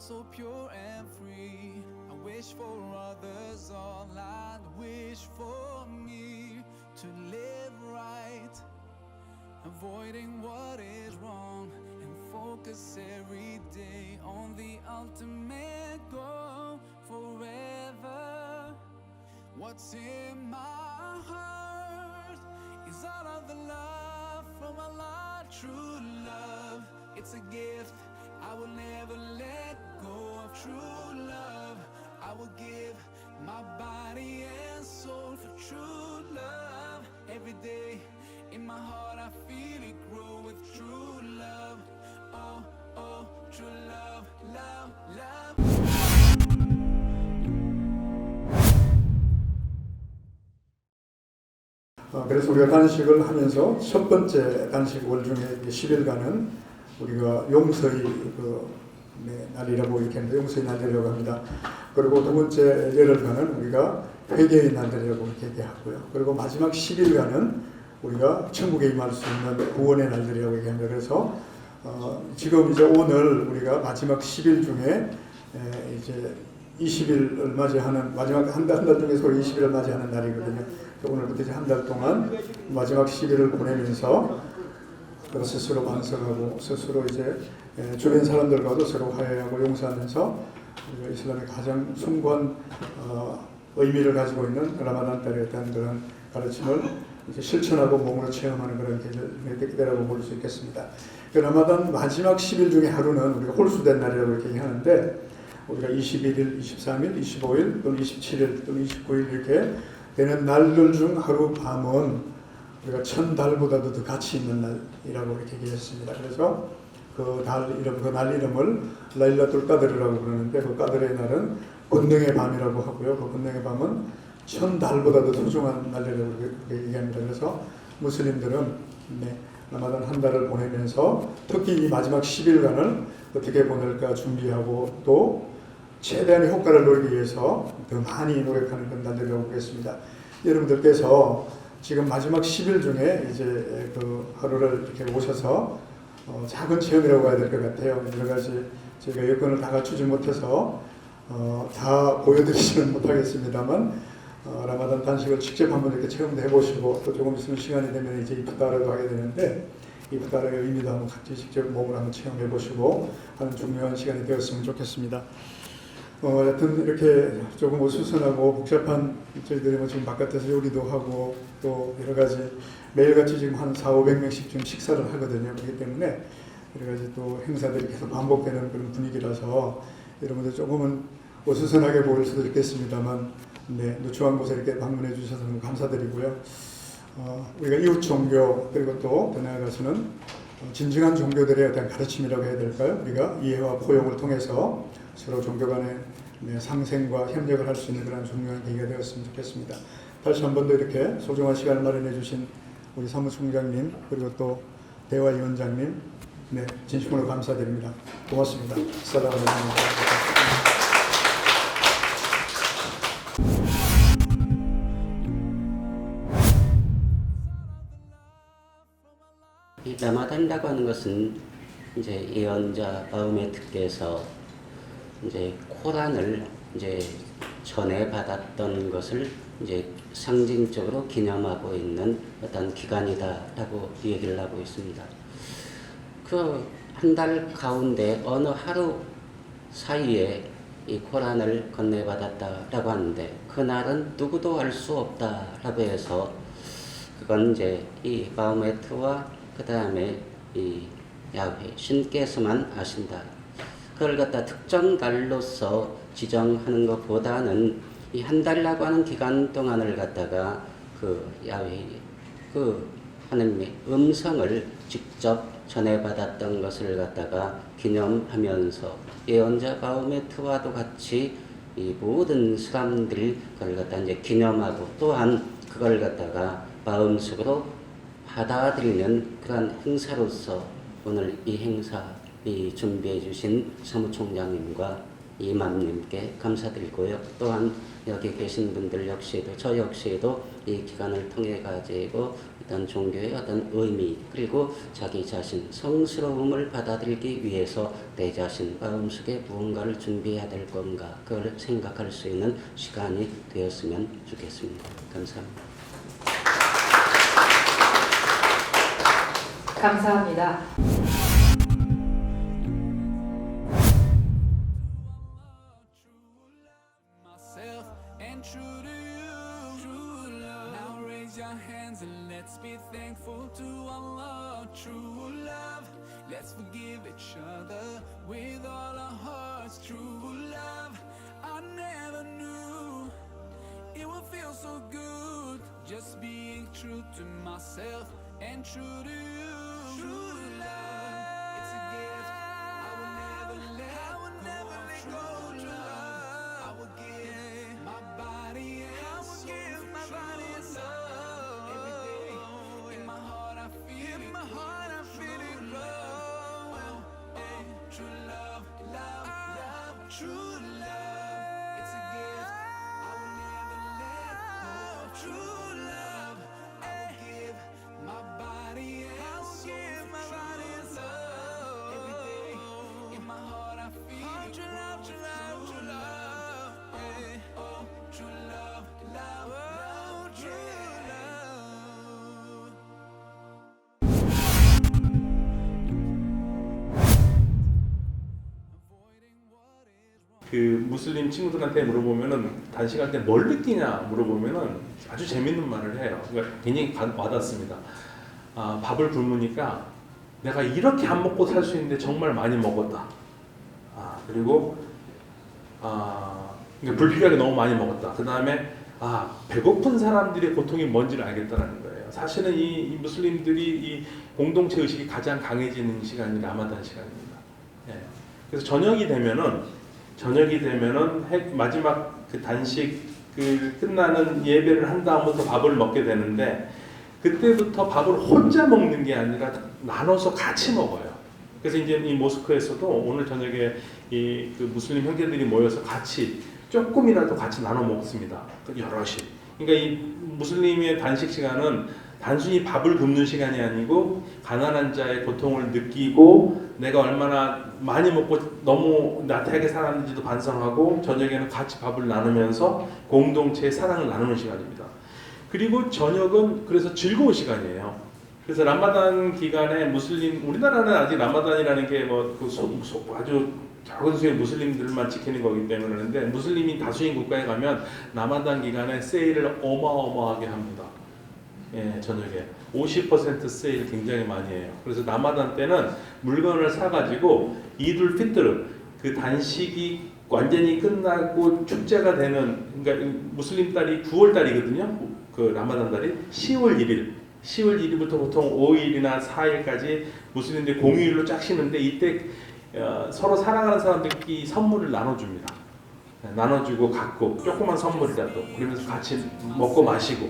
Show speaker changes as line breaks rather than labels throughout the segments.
world so pure and free. I wish for others all I'd wish for me to live right, avoiding what is wrong, and focus every day on the ultimate goal forever. What's in my heart is all of the love from a lot true love. It's a gift I will never let go of true love. I will give my body and soul for true love. Every day in my heart I feel it grow with true love. Oh, oh, true love, love, love.
어, 그래서 우리가 단식을 하면서 첫 번째 단식 월 중에 10일간은 우리가 용서의 그 네, 날이라고 이렇게 하는데 용서의 날이라고 합니다. 그리고 두 번째 열흘간은 우리가 회개의 날이라고 얘기하고요. 그리고 마지막 10일간은 우리가 천국에 임할 수 있는 구원의 날들이라고 얘기합니다. 그래서 어, 지금 이제 오늘 우리가 마지막 10일 중에 에, 이제 20일을 맞이하는 마지막 한달 한 달 중에서 20일을 맞이하는 날이거든요. 오늘부터 이제 한 달 동안 마지막 10일을 보내면서 그 스스로 반성하고 스스로 이제 에, 주변 사람들과도 서로 화해하고 용서하면서 우리가 이슬람의 가장 숭고한 어, 의미를 가지고 있는 라마단 달에 대한 그런 가르침을 실천하고 몸으로 체험하는 그런 계절이라고 볼 수 있겠습니다. 그 라마단 마지막 10일 중에 하루는 우리가 홀수된 날이라고 이렇게 얘기하는데 우리가 21일, 23일, 25일 또는 27일 또는 29일 이렇게 되는 날들 중 하루 밤은 우리가 천 달보다도 더 가치 있는 날이라고 이렇게 얘기했습니다. 그래서 그 달 이름, 그 날 이름을 라일라툴 까드르라고 그러는데 그 까드르의 날은 권능의 밤이라고 하고요. 그 권능의 밤은 천 달보다도 소중한 날이라고 얘기합니다. 그래서 무슬림들은 네, 라마단 한 달을 보내면서 특히 이 마지막 10일간을 어떻게 보낼까 준비하고 또 최대한의 효과를 노리기 위해서 더 많이 노력하는 그런 날들이라고 보겠습니다. 여러분들께서 지금 마지막 10일 중에 이제 그 하루를 이렇게 오셔서 어, 작은 체험이라고 해야 될 것 같아요. 여러 가지 저희가 여건을 다 갖추지 못해서 어, 다 보여드리지는 못하겠습니다만 어, 라마단 단식을 직접 한번 이렇게 체험도 해보시고 또 조금 있으면 시간이 되면 이제 이프타르도 하게 되는데 이프타르의 의미도 한번 같이 직접 몸으로 한번 체험해 보시고 하는 중요한 시간이 되었으면 좋겠습니다. 어, 여튼 이렇게 조금 어수선하고 복잡한 저희들이 뭐 지금 바깥에서 요리도 하고 또 여러 가지 매일같이 지금 한 4, 500명씩 지금 식사를 하거든요. 그렇기 때문에 여러 가지 또 행사들이 계속 반복되는 그런 분위기라서 여러분들 조금은 어수선하게 보일 수도 있겠습니다만 네, 누추한 곳에 이렇게 방문해 주셔서 감사드리고요. 어, 우리가 이웃 종교 그리고 또 더 나아가서는 어, 진정한 종교들의 어떤 가르침이라고 해야 될까요? 우리가 이해와 포용을 통해서 서로 종교 간의 네, 상생과 협력을 할 수 있는 그런 중요한 계기가 되었으면 좋겠습니다. 다시 한 번 더 이렇게 소중한 시간을 마련해 주신 우리 사무총장님 그리고 또 대화위원장님 네, 진심으로 감사드립니다. 고맙습니다. 사랑합니다.
이 라마단이라고 하는 것은 이제 예언자 바우메트께서 이제 코란을 이제 전해 받았던 것을 이제 상징적으로 기념하고 있는 어떤 기간이다라고 얘기를 하고 있습니다. 그 한 달 가운데 어느 하루 사이에 이 코란을 건네받았다라고 하는데 그날은 누구도 알 수 없다라고 해서 그건 이제 이 바우메트와 그 다음에 이 야훼 신께서만 아신다. 그걸 갖다 특정 달로서 지정하는 것보다는 이 한 달이라고 하는 기간 동안을 갖다가 그 야훼 그 하나님의 음성을 직접 전해받았던 것을 갖다가 기념하면서 예언자 바우메트와도 같이 이 모든 사람들이 그걸 갖다 이제 기념하고 또한 그걸 갖다가 마음속으로 받아들이는 그런 행사로서 오늘 이 행사 이 준비해 주신 사무총장님과 이맘님께 감사드리고요. 또한 여기 계신 분들 역시도 저 역시도 이 기간을 통해 가지고 어떤 종교의 어떤 의미 그리고 자기 자신 성스러움을 받아들이기 위해서 내 자신 마음속에 무언가를 준비해야 될 건가 그걸 생각할 수 있는 시간이 되었으면 좋겠습니다. 감사합니다.
감사합니다.
True to myself and true to you. True
그 무슬림 친구들한테 물어보면은 단식할 때 뭘 느끼냐 물어보면은 아주 재밌는 말을 해요. 그러니까 굉장히 가- 와닿습니다. 아, 밥을 굶으니까 내가 이렇게 안 먹고 살 수 있는데 정말 많이 먹었다. 아, 그리고 아, 그러니까 불필요하게 너무 많이 먹었다. 그 다음에 아, 배고픈 사람들의 고통이 뭔지를 알겠다라는 거예요. 사실은 이, 이 무슬림들이 이 공동체 의식이 가장 강해지는 시간이 라마단 시간입니다. 예. 그래서 저녁이 되면은 저녁이 되면은 해- 마지막 그 단식 그 끝나는 예배를 한 다음부터 밥을 먹게 되는데 그때부터 밥을 혼자 먹는 게 아니라 나눠서 같이 먹어요. 그래서 이제 이 모스크에서도 오늘 저녁에 이 그 무슬림 형제들이 모여서 같이 조금이라도 같이 나눠 먹습니다. 그 여럿이. 그러니까 이 무슬림의 단식 시간은 단순히 밥을 굶는 시간이 아니고 가난한 자의 고통을 느끼고 내가 얼마나 많이 먹고 너무 나태하게 살았는지도 반성하고 저녁에는 같이 밥을 나누면서 공동체의 사랑을 나누는 시간입니다. 그리고 저녁은 그래서 즐거운 시간이에요. 그래서 라마단 기간에 무슬림 우리나라는 아직 라마단이라는 게뭐그 아주 적은 수의 무슬림들만 지키는 거기 때문에 그러는데 무슬림이 다수인 국가에 가면 라마단 기간에 세일을 어마어마하게 합니다. 예, 저녁에 50% 세일 굉장히 많이 해요. 그래서 라마단 때는 물건을 사가지고 이둘 피트르 그 단식이 완전히 끝나고 축제가 되는 그러니까 이 무슬림 달이 9월 달이거든요. 그 라마단 달이 10월 1일. 10월 1일부터 보통 5일이나 4일까지 무슬림들이 공휴일로 짝 쉬는데 이때 어, 서로 사랑하는 사람들끼리 선물을 나눠줍니다. 네, 나눠주고 갖고 조그만 선물이라도 그러면서 같이 먹고 마시고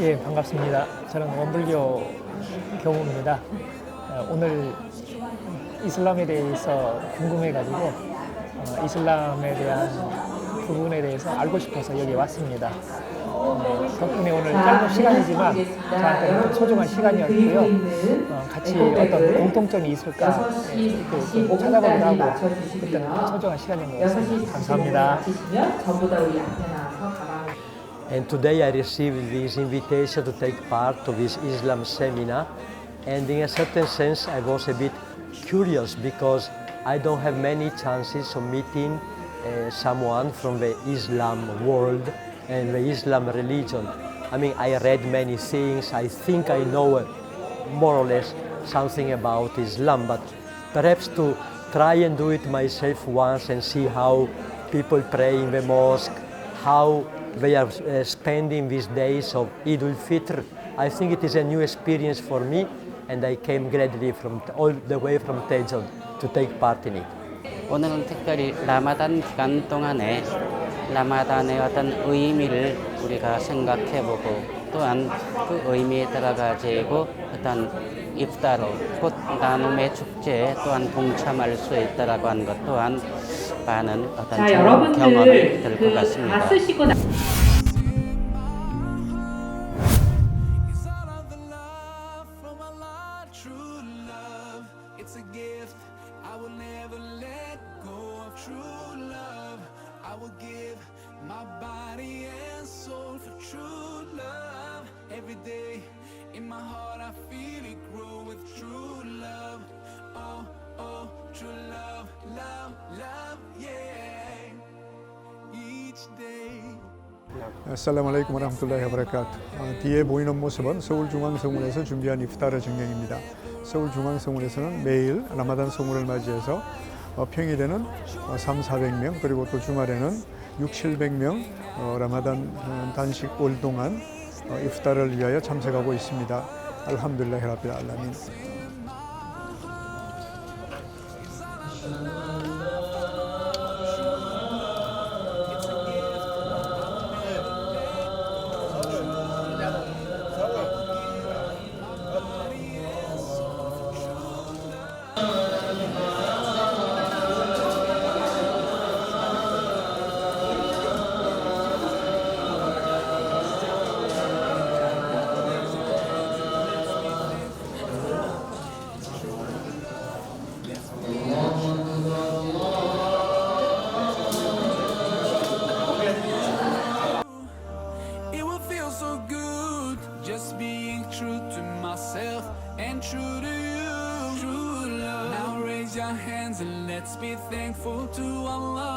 예, 반갑습니다. 저는 원불교 교무입니다. 어, 오늘 이슬람에 대해서 궁금해가지고 어, 이슬람에 대한 부분에 대해서 알고 싶어서 여기 왔습니다. 어, 덕분에 오늘 짧은 시간이지만 저한테는 좀 소중한 시간이었고요. 어, 같이 어떤 공통점이 있을까 예, 그, 그 찾아보기도 하고 그때는 좀 소중한 시간인 것 같습니다. 감사합니다.
And today I received this invitation to take part of this Islam seminar. And in a certain sense, I was a bit curious because I don't have many chances of meeting uh, someone from the Islam world and the Islam religion. I mean, I read many things. I think I know uh, more or less something about Islam, but perhaps to try and do it myself once and see how people pray in the mosque, how they are uh, spending these days of Eid al-Fitr. I think it is a new experience for me and I came gladly from all the way from Tejon to take part in it.
오늘은 특별히 라마단 기간 동안에 라마단의 어떤 의미를 우리가 생각해보고 또한 그 의미에 따라 가지고 어떤 ifta로 곧 나눔의 축제에 또한 동참할 수 있다라고 하는 것 또한 많은 어떤
자,
경험이
여러분들 될것그다
같습니다.
day in my heart, I feel it grow with true love. Oh, oh, true love, love, love, yeah. Each day.
아살라무 알레이쿰 와라흐마툴라히 와바라카투. 어, 뒤에 보이는 모습은 서울중앙성원에서 준비한 이프타르 증경입니다. 서울중앙성원에서는 매일 라마단 성물을 맞이해서 어, 평일에는 어, 3, 400명 그리고 또 주말에는 6, 700명 어, 라마단 어, 단식 올 동안 어, 이프타를 위하여 참석하고 있습니다. 알함둘라히 라빌 알라민.
Krishna. To Allah.